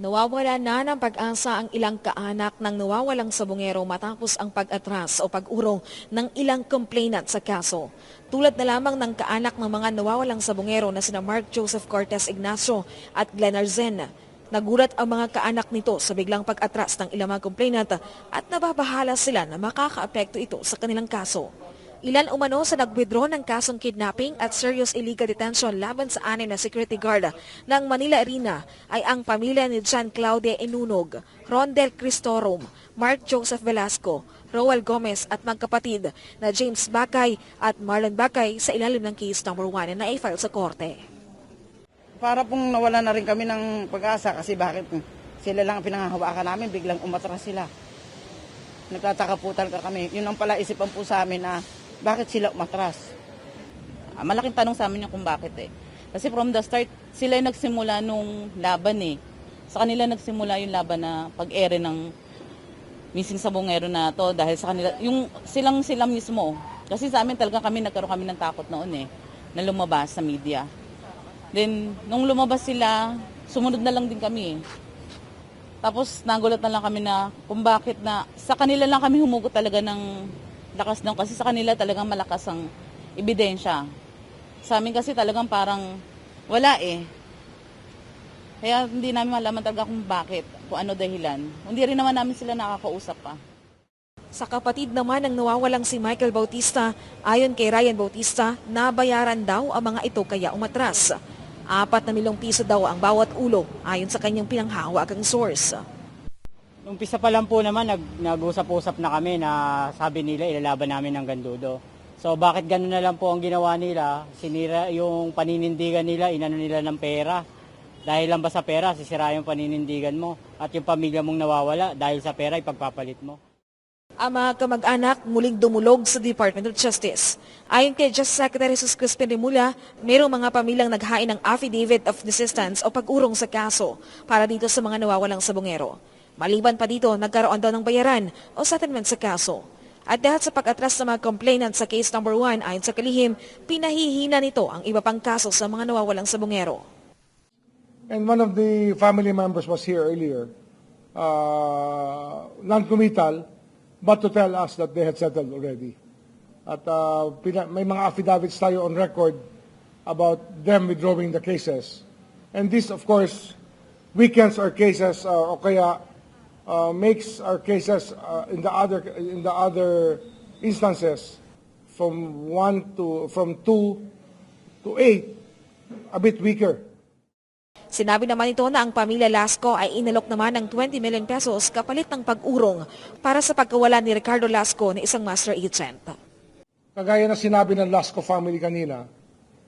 Nawawala na ng pag-asa ang ilang kaanak ng nawawalang sabungero matapos ang pag-atras o pag-urong ng ilang complainant sa kaso. Tulad na lamang ng kaanak ng mga nawawalang sabungero na sina Mark Joseph Cortez Ignacio at Glenn Arzen. Nagulat ang mga kaanak nito sa biglang pag-atras ng ilang mga complainant at nababahala sila na makakaapekto ito sa kanilang kaso. Ilan umano sa nag-withdraw ng kasong kidnapping at serious illegal detention laban sa anim na security guard ng Manila Arena ay ang pamilya ni John Claudia Inunog, Rondel Cristorum, Mark Joseph Velasco, Roel Gomez at magkapatid na James Bakay at Marlon Bakay sa ilalim ng case number 1 na na-file sa korte. Para pong nawala na rin kami ng pag-asa kasi bakit sila lang ang pinangahawakan namin, biglang umatras sila. Nagtataka po talaga kami. Yun ang pala isipan po sa amin na bakit sila umatras. Ah, Malaking tanong sa amin yung kung bakit eh. Kasi from the start, sila yung nagsimula nung laban eh. Sa kanila nagsimula yung laban na pag-ere ng missing sabongero na to dahil sa kanila, yung silang sila mismo. Kasi sa amin talaga kami, nagkaroon kami ng takot noon eh, na lumabas sa media. Then, nung lumabas sila, sumunod na lang din kami eh. Tapos nagulat na lang kami na kung bakit na sa kanila lang kami humugot talaga ng lakas ng kasi sa kanila talagang malakas ang ebidensya. Sa amin kasi talagang parang wala eh. Kaya hindi namin malaman talaga kung bakit, kung ano dahilan. Hindi rin naman namin sila nakakausap pa. Sa kapatid naman ng nawawalang si Michael Bautista, ayon kay Ryan Bautista, nabayaran daw ang mga ito kaya umatras. Apat na milyong piso daw ang bawat ulo ayon sa kanyang pinanghahawagang source. Umpisa pa lang po naman, nag, nag-usap-usap na kami na sabi nila ilalaban namin ng gandudo. So bakit ganun na lang po ang ginawa nila? Sinira yung paninindigan nila, inano nila ng pera. Dahil lang ba sa pera, sisira yung paninindigan mo. At yung pamilya mong nawawala, dahil sa pera, ipagpapalit mo. Ang mga kamag-anak muling dumulog sa Department of Justice. Ayon kay Justice Secretary Jesus Crispin Rimula, mayroong mga pamilyang naghain ng affidavit of desistance o pag-urong sa kaso para dito sa mga nawawalang sabongero. Maliban pa dito, nagkaroon daw ng bayaran o settlement sa kaso. At dahil sa pag-atras ng mga complainant sa case number 1 ayon sa kalihim, pinahihina nito ang iba pang kaso sa mga nawawalang sabongero. And one of the family members was here earlier, uh, non-committal, but to tell us that they had settled already. At uh, may mga affidavits tayo on record about them withdrawing the cases. And this, of course, weakens our cases uh, o kaya uh, makes our cases uh, in the other in the other instances from one to from two to eight a bit weaker. Sinabi naman ito na ang pamilya Lasco ay inalok naman ng 20 million pesos kapalit ng pag-urong para sa pagkawala ni Ricardo Lasco na isang master agent. Kagaya na sinabi ng Lasco family kanina,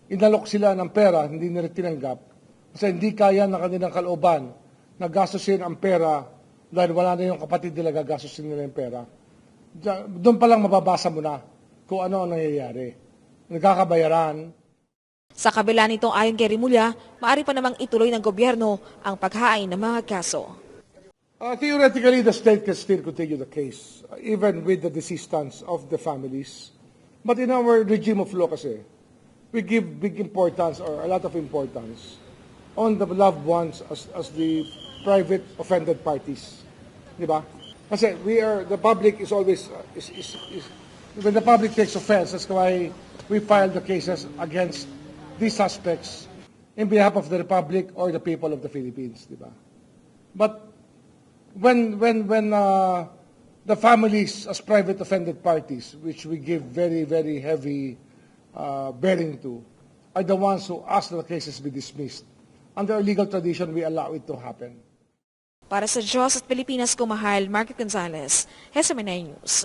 inalok sila ng pera, hindi nila tinanggap, kasi hindi kaya ng kanilang kalooban na gastusin ang pera dahil wala na yung kapatid nila gagastusin nila yung pera. Doon pa lang mababasa mo na kung ano ang nangyayari. Nagkakabayaran, Sa kabila nito ayon kay Rimulya, maaari pa namang ituloy ng gobyerno ang paghain ng mga kaso. Uh, theoretically, the state can still continue the case, uh, even with the desistance of the families. But in our regime of law kasi, we give big importance or a lot of importance on the loved ones as, as the private offended parties. Di ba? Kasi we are, the public is always, uh, is, is, is, when the public takes offense, that's why we file the cases against these suspects in behalf of the Republic or the people of the Philippines, di ba? But when when when uh, the families as private offended parties, which we give very very heavy uh, bearing to, are the ones who ask that the cases be dismissed. Under our legal tradition, we allow it to happen. Para sa Diyos at Pilipinas Kumahal, Market Gonzalez, SMNA News.